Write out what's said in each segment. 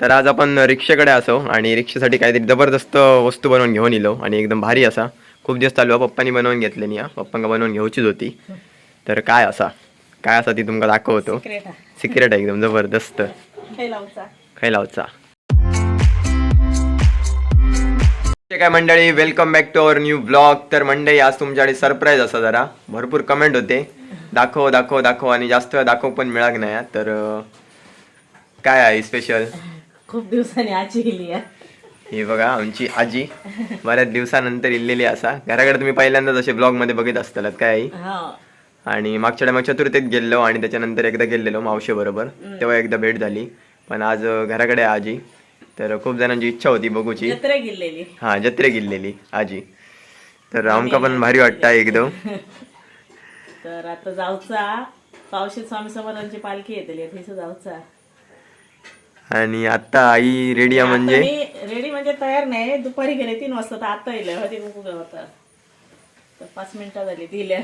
तर आज आपण रिक्षेकडे असो आणि रिक्षेसाठी काहीतरी जबरदस्त वस्तू बनवून घेऊन येलो आणि एकदम भारी असा. खूप दिवस चालू पप्पानी बनवून घेतलेली हा. पप्पांका बनवून घेऊचीच होती. तर काय असा? काय असा ती तुमका दाखवतो. सिक्रेट आहे. एकदम जबरदस्त. लावचा? खाय लावचा. ते काय मंडळी welcome back to our new blog तर मंडळी आज तुमच्याकडे सरप्राईज असा जरा. भरपूर कमेंट होते. दाखव दाखव दाखव. आणि जास्त दाखव पण मिळाक नाही. तर काय आहे स्पेशल खूप दिवसांनी आजी गेली ही बघा आमची आजी बऱ्याच दिवसानंतर इल्लेली असा. घराकडे तुम्ही पहिल्यांदाच असे ब्लॉगमध्ये बघित असताल काय आई? हा. आणि मागच्या टायमा चतुर्थीत गेलो आणि त्याच्यानंतर एकदा गेलेलो मावशी बरोबर. तेव्हा एकदा भेट झाली. पण आज घराकडे आजी. तर खूप जणांची इच्छा होती बघूची. हा जत्रे गेलेली आजी. तर आमका पण भारी वाटतं एकदम. तर आता जाऊचा. पावशी स्वामी समर्थांची पालखी येतली तिथं जाऊचा. आणि आता आई रेडी आहे म्हणजे? रेडी म्हणजे तयार नाही. दुपारी गेले तीन वाजता तर आता येईल. होते कुकू होता तर पाच मिनिटं झाली दिल्या.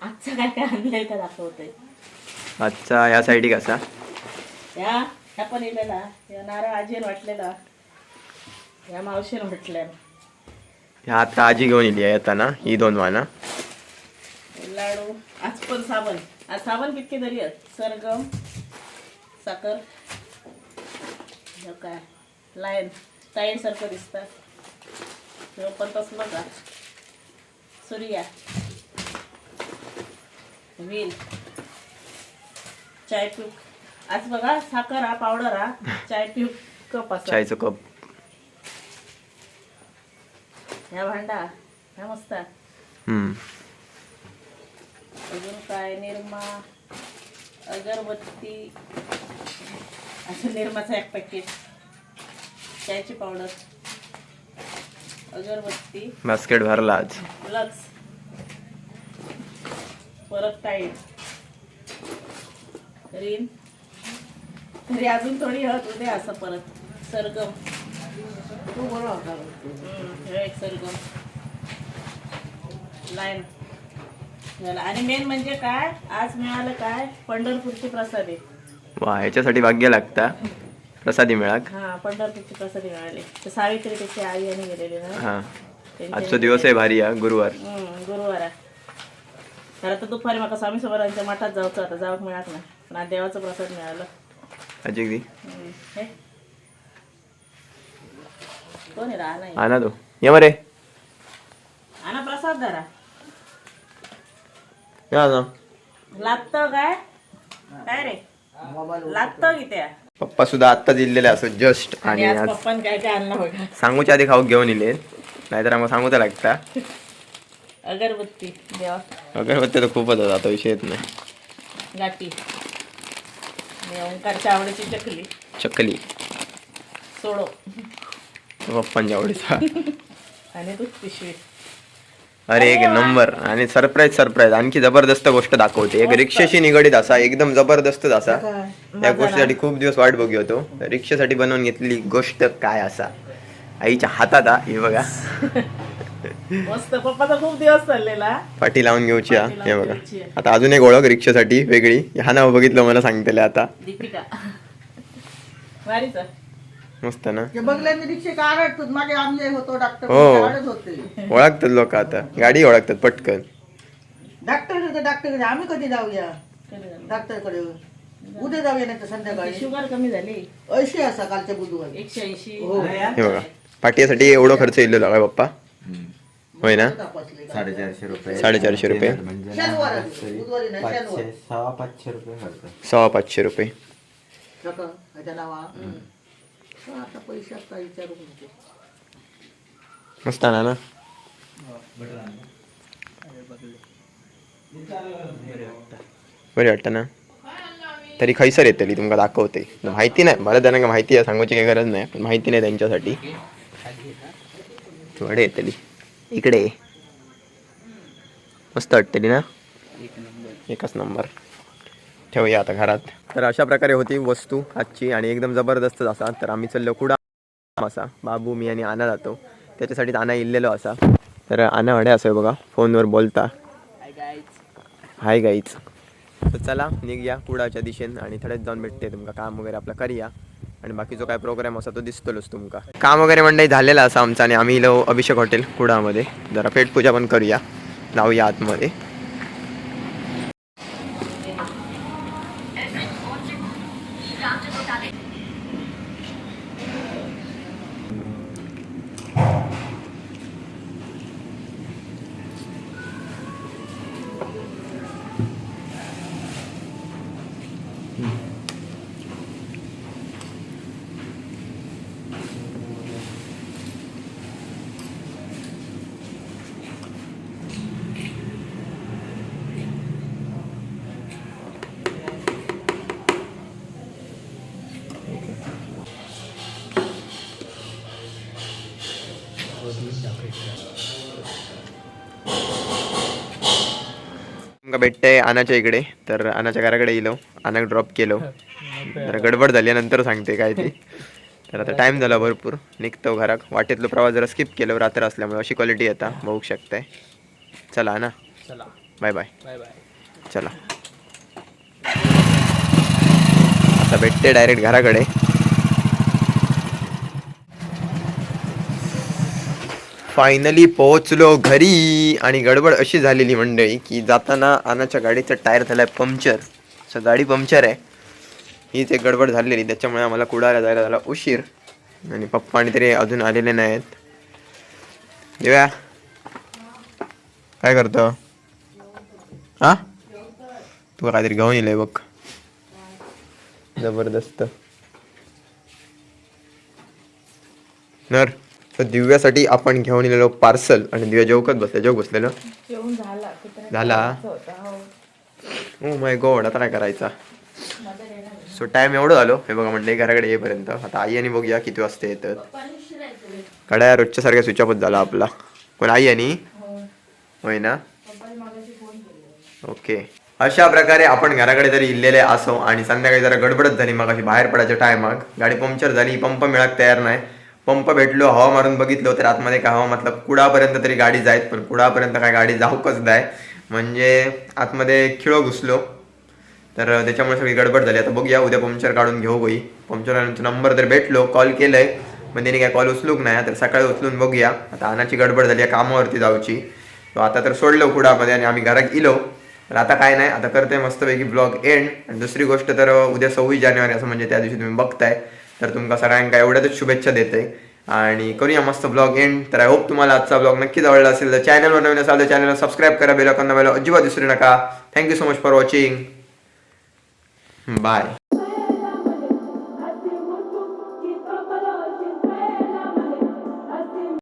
आजचं काय काय आणलंय का दाखवतंय आजचा या साईडी कसा या ह्या पण इलेला. या नारळ आजीन वाटलेला. या मावशीने म्हटल्या ह्या आता आजी घेऊन येली आहे येताना ही दोन वाना लाडू. आज पण साबण. आज साबण कितके तरी आहेत. सरगम साखर. काय? लायन ताईन सारखं दिसतात. पण तसलं का सूर्या. व्हील चाय पिऊ. आज बघा साखर हा पावडर हा. चाय पिऊ. कप असा. चायचं कप. ह्या भांडा. ह्या मस्त. अजून काय? निरमा. अगरबत्ती. असं निरमाचं एक पॅकेट चायची पावडर अगरबत्ती. बास्केट भरला आज. लक्स परत टाईट रिन तरी अजून थोडी हळद उद्या असं परत. सरगम. हे एक सरगम. लाईन झालं. आणि मेन म्हणजे काय? आज मिळालं काय? पंढरपूरची प्रसादी वा ह्याच्यासाठी भाग्य लागता. प्रसादी मिळाक. हा पंढरपूरची प्रसादी मिळाली. तर सावित्री त्याची आई आणि गेलेली ना. हा. आजचा दिवस आहे भारी आहे गुरुवार. हम्म, गुरुवार आहे. तर आता दुपारी माका स्वामी समर्थांच्या मठात जाऊचं आता जाऊक मिळत नाही. पण आज देवाचा प्रसाद मिळाला. आजी दी हम्म, हे. कोण राहा नाही आणा तो. ये मरे. आणा प्रसाद धरा या ना. लागतं काय? काय रे? लागतं की त्या पप्पा सुद्धा आत्ता दिलेले असो जस्ट आणि आज आज पप्पान काय काय आणलं बघा. सांगूच्या आधी खाऊ घेऊन येले नाहीतर आम्हाला सांगूचा लागता. अगरबत्ती देवा. अगरबत्ती तर खूपच होता आता विषय येत नाही. गाठी आणि ओंकारच्या आवडीची चकली. चकली. सोडो. पप्पांच्या आवडीचा. आणि दूध पिशवी. अरे एक नंबर आणि सरप्राईज सरप्राईज आणखी जबरदस्त गोष्ट दाखवते. एक रिक्षाशी निगडीत असा एकदम जबरदस्तच असा. त्या गोष्टीसाठी खूप दिवस वाट बघू होतो. रिक्षासाठी बनवून घेतलेली गोष्ट काय असा? आईच्या हातात हा हे बघा. खूप दिवस चाललेला. पाठी लावून घेऊची हा. हे बघा. आता अजून एक ओळख रिक्षासाठी वेगळी. हा नाव बघितलं मला सांगतेले आता. मस्त ना. बघल्याने मागे आमले होतो डॉक्टर हो. आरडत होते. ओळखतात लोक आता. गाडी ओळखतात पटकन. डॉक्टर डॉक्टर आम्ही कधी जाऊया? डॉक्टरकडे उद्या जाऊया नाही तर संध्याकाळी शुगर कमी झाली. ऐंशी असा कालच्या बुधवारी. एकशे ऐंशी. हो. हे? बघा. पाठीसाठी एवढं खर्च येईल काय पप्पा. होय ना? तपासले साडेचारशे रुपये. साडेचारशे रुपये. म्हणजे शनिवार आहे. तरी बुधवारी नाही, शनिवार. पाचशे सहा पाचशे रुपये खर्च. सव्वा पाचशे रुपये नावा. आता पैसे आता विचारू नको. मस्त ना? ना बरे वाटतं ना? तरी खैसर येतली तुमका दाखवते. माहिती नाही बऱ्याच जणांना माहिती आहे सांगूची काही गरज नाही पण माहिती नाही त्यांच्यासाठी. थोडे येतली इकडे मस्त वाटतली ना? एकच नंबर. ठेवूया आता घरात. तर अशा प्रकारे होती वस्तू आजची आणि एकदम जबरदस्तच असा. तर आम्ही चाललो कुडा असा बाबू मी आणि आना जातो. त्याच्यासाठी आना इल्लेलो असा. तर आना हडे असं बघा फोनवर बोलता. हाय गाईच तर चला निघूया कुडाच्या दिशेन आणि थोड्याच जाऊन भेटते. तुमका काम वगैरे आपलं करूया. आणि बाकी जो काय प्रोग्राम असा तो दिसतलोच तुमका. काम वगैरे मंडळी झालेलं असं आमचं आणि आम्ही इलो अभिषेक हॉटेल कुडामध्ये. जरा पेटपूजा पण करूया. जाऊया आतमध्ये. भेटतंय आनाच्या इकडे. तर आनाच्या घराकडे येलो आनाक ड्रॉप केलो. जरा गडबड झाली नंतर सांगते काय ते. तर आता टाइम झाला भरपूर. निघतो घराक वाटेतलो प्रवास जरा स्किप केलो. रात्र असल्यामुळे अशी क्वालिटी येता बघू शकताय. चला ना. चला. बाय बाय बाय बाय चला. आता भेटते डायरेक्ट घराकडे. फायनली पोहोचलो घरी आणि गडबड अशी झालेली मंडळी की जाताना आनाच्या गाडीचं टायर झालाय पंक्चर. सो गाडी पंक्चर आहे. हीच एक गडबड झालेली त्याच्यामुळे आम्हाला कुडाला जायला झाला उशीर. आणि पप्पा आणि तरी अजून आलेले नाहीत. देव्या काय करतो? हा? तू काहीतरी घेऊन येईल बघ. जबरदस्त. नर. तर दिव्यासाठी आपण घेऊन येलेलो पार्सल आणि दिव्या जेवकत बसले जेव बसलेलं. जेवण झाला. हो. ओ माय गॉड आता काय करायचा? सो टाइम एवढं झालो. हे बघा म्हटलं घराकडे येईपर्यंत. आता आई आणि बघूया किती वाजता येतात. कड्या रोजच्या सारख्या स्विच ऑफच झाला आपला. कोण आई आणि? होय ना? ओके अशा प्रकारे आपण घराकडे तरी इल्लेले असो आणि संध्याकाळी जरा गडबडच झाली मग अशी बाहेर पडायच्या टायमाक गाडी पंक्चर झाली पंप मिळाक तयार नाही. पंप भेटलो हवा मारून बघितलो तर आतमध्ये काय हवा मतलब कुडापर्यंत तरी गाडी जायत पण कुडापर्यंत काय गाडी जाऊकच नाही म्हणजे आतमध्ये खिळो घुसलो. तर त्याच्यामुळे सगळी गडबड झाली. आता बघूया उद्या पंक्चर काढून घेऊ बाई पंक्चर नंबर तर भेटलो कॉल केलंय पण त्याने काय कॉल उचलूक नाही. तर सकाळी उचलून बघूया. आता आणाची गडबड झाली आहे कामावरती जाऊची. तो आता तर सोडलो कुडामध्ये आणि आम्ही घरात इलो. तर आता काय नाही आता करते मस्तपैकी ब्लॉग एंड. आणि दुसरी गोष्ट तर उद्या सव्वीस जानेवारी असं म्हणजे त्या दिवशी तुम्ही बघताय. तर तुमका सगळ्यांका एवढ्याच शुभेच्छा देते. आणि करूया मस्त ब्लॉग एंड तर आय होप तुम्हाला आजचा ब्लॉग नक्कीच आवडला असेल. तर चॅनलवर नवीन असाल तर चॅनलला सबस्क्राईब करा बेल आयकॉन अजिबात विसरू नका. Thank you so much for watching bye